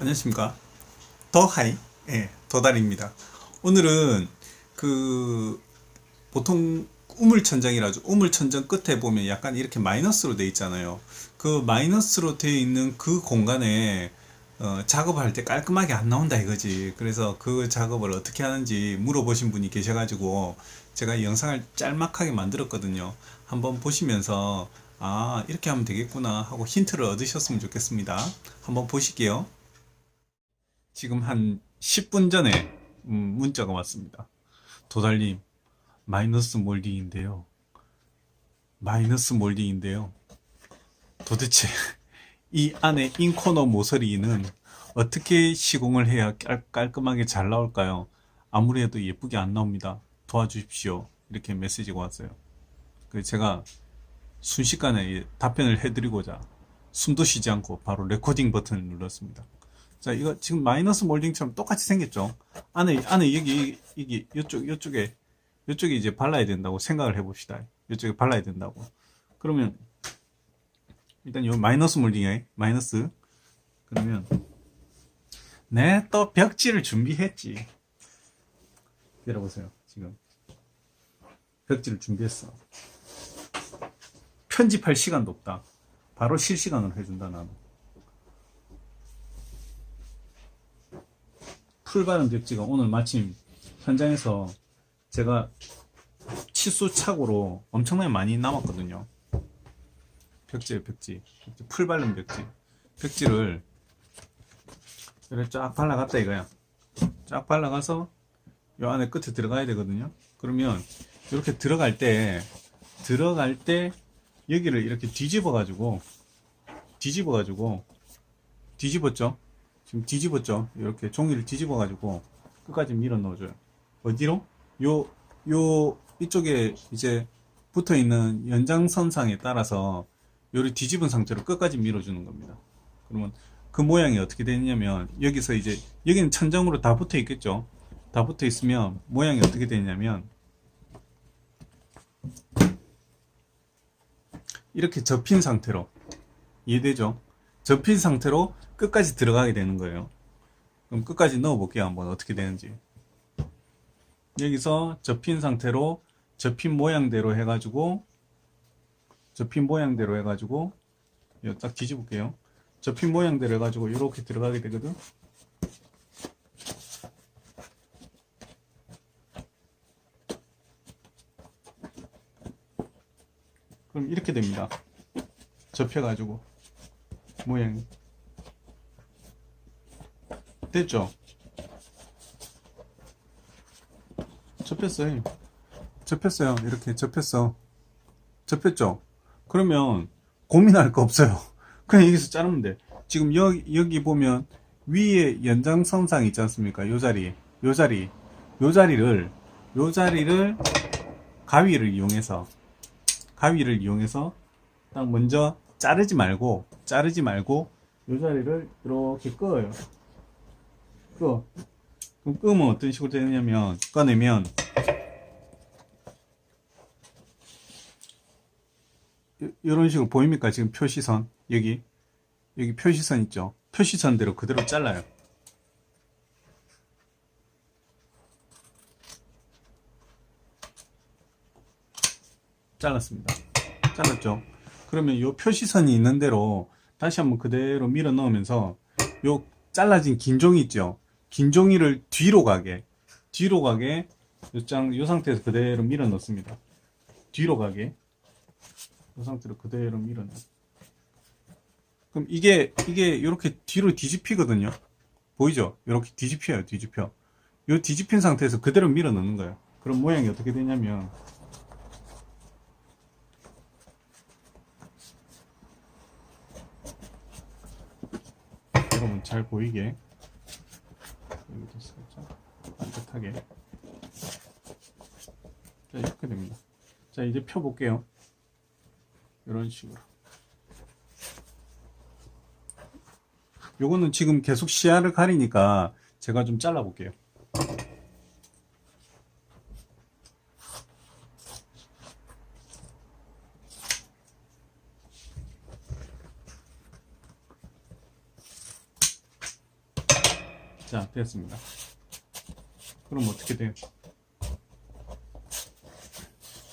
안녕하십니까? 더하이. 예 더달입니다. 오늘은 그 보통 우물천장이라죠. 우물천장 끝에 보면 약간 이렇게 마이너스로 돼 있잖아요. 그 마이너스로 되어 있는 그 공간에 어, 작업할 때 깔끔하게 안 나온다 이거지. 그래서 그 작업을 어떻게 하는지 물어보신 분이 계셔 가지고 제가 이 영상을 짤막하게 만들었거든요. 한번 보시면서 아 이렇게 하면 되겠구나 하고 힌트를 얻으셨으면 좋겠습니다. 한번 보실게요 지금 한 10분 전에 음, 문자가 왔습니다. 도달님, 마이너스 몰딩인데요. 마이너스 몰딩인데요. 도대체 이 안에 인코너 모서리는 어떻게 시공을 해야 깔, 깔끔하게 잘 나올까요? 아무리 해도 예쁘게 안 나옵니다. 도와주십시오. 이렇게 메시지가 왔어요. 그래서 제가 순식간에 답변을 해드리고자 숨도 쉬지 않고 바로 레코딩 버튼을 눌렀습니다. 자, 이거 지금 마이너스 몰딩처럼 똑같이 생겼죠? 안에, 안에 여기, 여기, 이쪽, 이쪽에, 이쪽에 이제 발라야 된다고 생각을 해봅시다. 이쪽에 발라야 된다고. 그러면, 일단 요 마이너스 몰딩이에요. 마이너스. 그러면, 네, 또 벽지를 준비했지. 기다려보세요, 지금. 벽지를 준비했어. 편집할 시간도 없다. 바로 실시간으로 해준다, 나는. 풀바른 벽지가 오늘 마침 현장에서 제가 치수 착오로 엄청나게 많이 남았거든요. 벽지에 벽지. 벽지. 풀 바른 벽지. 벽지를 이렇게 쫙 발라갔다 이거야. 쫙 발라가서 요 안에 끝에 들어가야 되거든요. 그러면 이렇게 들어갈 때 들어갈 때 여기를 이렇게 뒤집어 가지고 뒤집어 가지고 뒤집었죠. 지금 뒤집었죠. 이렇게 종이를 뒤집어 가지고 끝까지 밀어 넣어줘요. 어디로? 요, 요, 이쪽에 이제 붙어 있는 연장선상에 따라서 요를 뒤집은 상태로 끝까지 밀어주는 겁니다. 그러면 그 모양이 어떻게 되냐면 여기서 이제 여기는 천장으로 다 붙어 있겠죠. 다 붙어 있으면 모양이 어떻게 되냐면 이렇게 접힌 상태로 이해되죠? 접힌 상태로 끝까지 들어가게 되는 거예요. 그럼 끝까지 넣어 볼게요. 한번 어떻게 되는지. 여기서 접힌 상태로 접힌 모양대로 해가지고 접힌 모양대로 해가지고 딱 뒤집을게요. 접힌 모양대로 해가지고 이렇게 들어가게 되거든. 그럼 이렇게 됩니다. 접혀가지고 모양이 됐죠? 접혔어요. 접혔어요. 이렇게 접혔어. 접혔죠? 그러면 고민할 거 없어요. 그냥 여기서 자르면 돼. 지금 여기, 여기 보면 위에 연장선상 있지 않습니까? 요 자리, 요 자리, 요 자리를, 요 자리를 가위를 이용해서, 가위를 이용해서 딱 먼저 자르지 말고, 자르지 말고, 요 자리를 이렇게 끄어요. 끄어. 그럼 끄면 어떤 식으로 되냐면, 꺼내면, 요- 요런 식으로 보입니까? 지금 표시선. 여기. 여기 표시선 있죠? 표시선대로 그대로 잘라요. 잘랐습니다. 잘랐죠? 그러면 요 표시선이 있는 대로 다시 한번 그대로 밀어 넣으면서 요 잘라진 긴 종이 있죠? 긴 종이를 뒤로 가게, 뒤로 가게 요 장, 요 상태에서 그대로 밀어 넣습니다. 뒤로 가게. 이 상태로 그대로 밀어내. 그럼 이게 이게 이렇게 뒤로 뒤집히거든요. 보이죠? 이렇게 뒤집혀요, 뒤집혀. 이 뒤집힌 상태에서 그대로 밀어 넣는 거예요. 그럼 모양이 어떻게 되냐면 여러분 잘 보이게 여기도 살짝 반듯하게 자 이렇게 됩니다. 자 이제 펴 볼게요. 이런 식으로. 요거는 지금 계속 시야를 가리니까 제가 좀 잘라 볼게요. 자, 됐습니다. 그럼 어떻게 돼요?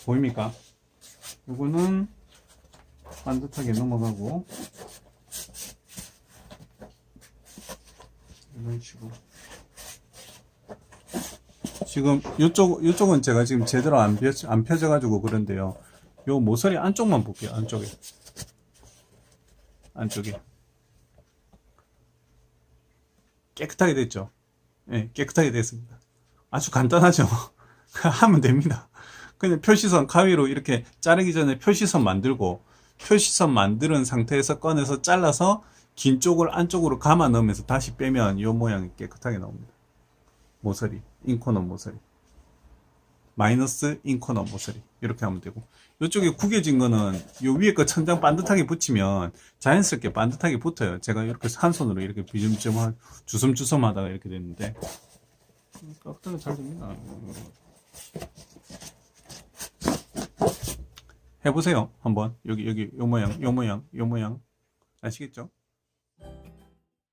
보입니까? 요거는 반듯하게 넘어가고 이런 식으로 지금 요쪽 요쪽은 제가 지금 제대로 안, 펴, 안 펴져 가지고 그런데요. 요 모서리 안쪽만 볼게요. 안쪽에 안쪽에 깨끗하게 됐죠. 예, 깨끗하게 됐습니다. 아주 간단하죠. 하면 됩니다. 그냥 표시선 가위로 이렇게 자르기 전에 표시선 만들고 표시선 만드는 상태에서 꺼내서 잘라서 긴 쪽을 안쪽으로 감아 넣으면서 다시 빼면 이 모양이 깨끗하게 나옵니다. 모서리, 인코너 모서리. 마이너스 인코너 모서리. 이렇게 하면 되고. 이쪽에 구겨진 거는 요 위에 거 천장 반듯하게 붙이면 자연스럽게 반듯하게 붙어요. 제가 이렇게 한 손으로 이렇게 비듬좀 주섬주섬 하다가 이렇게 됐는데. 깍두기 잘 됩니다. 해보세요. 한번. 여기, 여기, 요 모양, 요 모양, 요 모양. 아시겠죠?